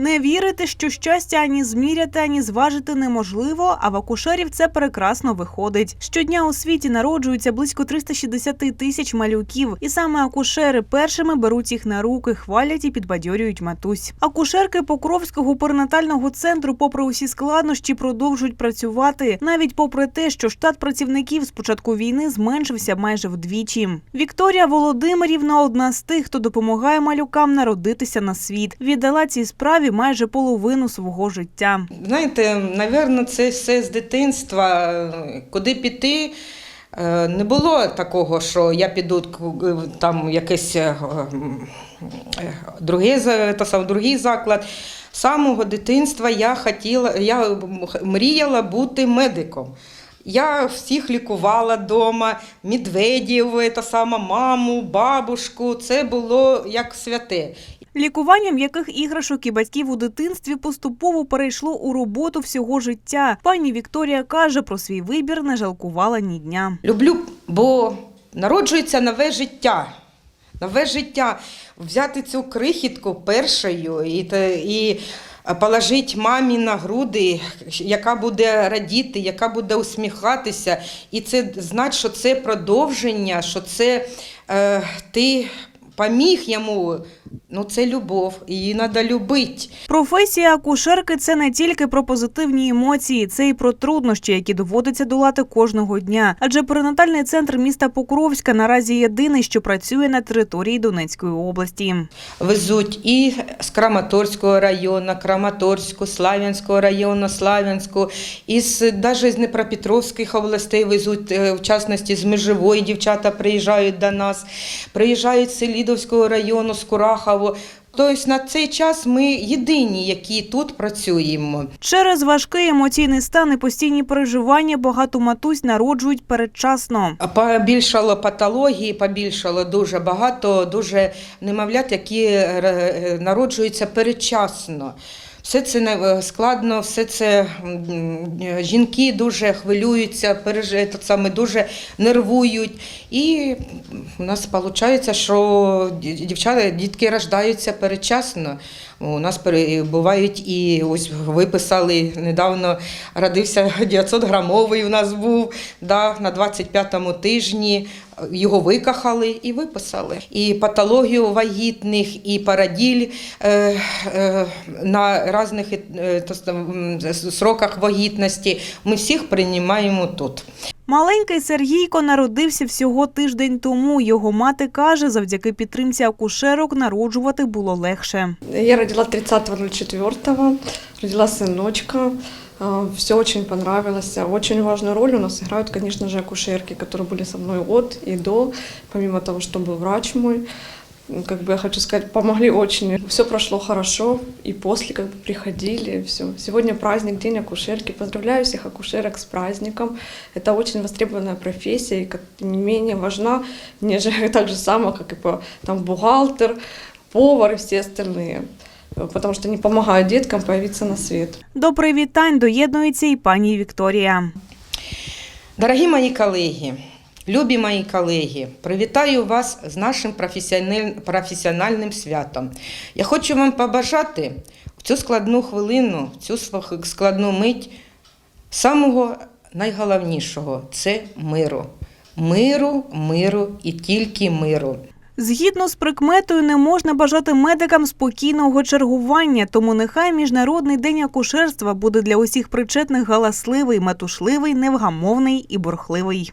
Не вірити, що щастя ані зміряти, ані зважити неможливо, а в акушерів це прекрасно виходить. Щодня у світі народжується близько 360 тисяч малюків, і саме акушери першими беруть їх на руки, хвалять і підбадьорюють матусь. Акушерки Покровського перинатального центру, попри усі складнощі, продовжують працювати, навіть попри те, що штат працівників з початку війни зменшився майже вдвічі. Вікторія Володимирівна одна з тих, хто допомагає малюкам народитися на світ. Віддала цій справі майже половину свого життя. Знаєте, напевно, це все з дитинства. Куди піти? е, Не було такого, що я піду там якийсь е, другий, та сам, другий заклад. З самого дитинства я хотіла, я мріяла бути медиком. Я всіх лікувала вдома, медведів, та сама маму, бабушку. Це було як святе. Лікування м'яких іграшок і батьків у дитинстві поступово перейшло у роботу всього життя. Пані Вікторія каже, про свій вибір не жалкувала ні дня. Люблю, бо народжується нове життя. Нове життя. Взяти цю крихітку першою і, і положити мамі на груди, яка буде радіти, яка буде усміхатися. І це знати, що це продовження, що це е, ти поміг йому. Ну, це любов, її треба любити. Професія акушерки це не тільки про позитивні емоції, це і про труднощі, які доводиться долати кожного дня. Адже перинатальний центр міста Покровська наразі єдиний, що працює на території Донецької області. Везуть і з Краматорського району, Краматорську, Славянського району, Славянську, і з, навіть з Дніпропетровських областей везуть, е, в частності з Межової дівчата приїжджають до нас, приїжджають з Селідовського району, з Курахово. Тобто на цей час ми єдині, які тут працюємо. Через важкий емоційний стан і постійні переживання багато матусь народжують передчасно. Побільшало патології, побільшало дуже багато, дуже немовлят, які е, народжуються передчасно. Все це не- складно, все це жінки дуже хвилюються, переж- саме дуже нервують. І у нас виходить, що дівчата, дітки рождаються передчасно. У нас бувають і ось виписали недавно родився 900 грамовий у нас був да, на 25-му тижні. Його викахали і виписали. І патологію вагітних, і параділь е, е, на різних е, то сроках вагітності. Ми всіх приймаємо тут. Маленький Сергійко народився всього тиждень тому. Його мати каже, завдяки підтримці акушерок народжувати було легше. Я родила 30.04, родила сыночка. Все очень понравилось. Очень важную роль у нас играют, конечно же, акушерки, которые были со мной от и до, помимо того, что был врач мой. Как бы я хочу сказать, помогли очень. Все прошло хорошо, и после как бы приходили, все. Сегодня праздник, день акушерки. Поздравляю всех акушерок с праздником. Это очень востребованная профессия, и как не менее важна, нежели так же само, как и по, там, бухгалтер, повар и все остальные. Потому что они помогают деткам появиться на свет. До привітань доєднується і пані Вікторія. Дорогі мої колеги, любі мої колеги, привітаю вас з нашим професіональним святом. Я хочу вам побажати в цю складну хвилину, в цю складну мить самого найголовнішого це миру. Миру, миру і тільки миру. Згідно з прикметою, не можна бажати медикам спокійного чергування, тому нехай міжнародний день акушерства буде для усіх причетних галасливий, метушливий, невгамовний і бурхливий.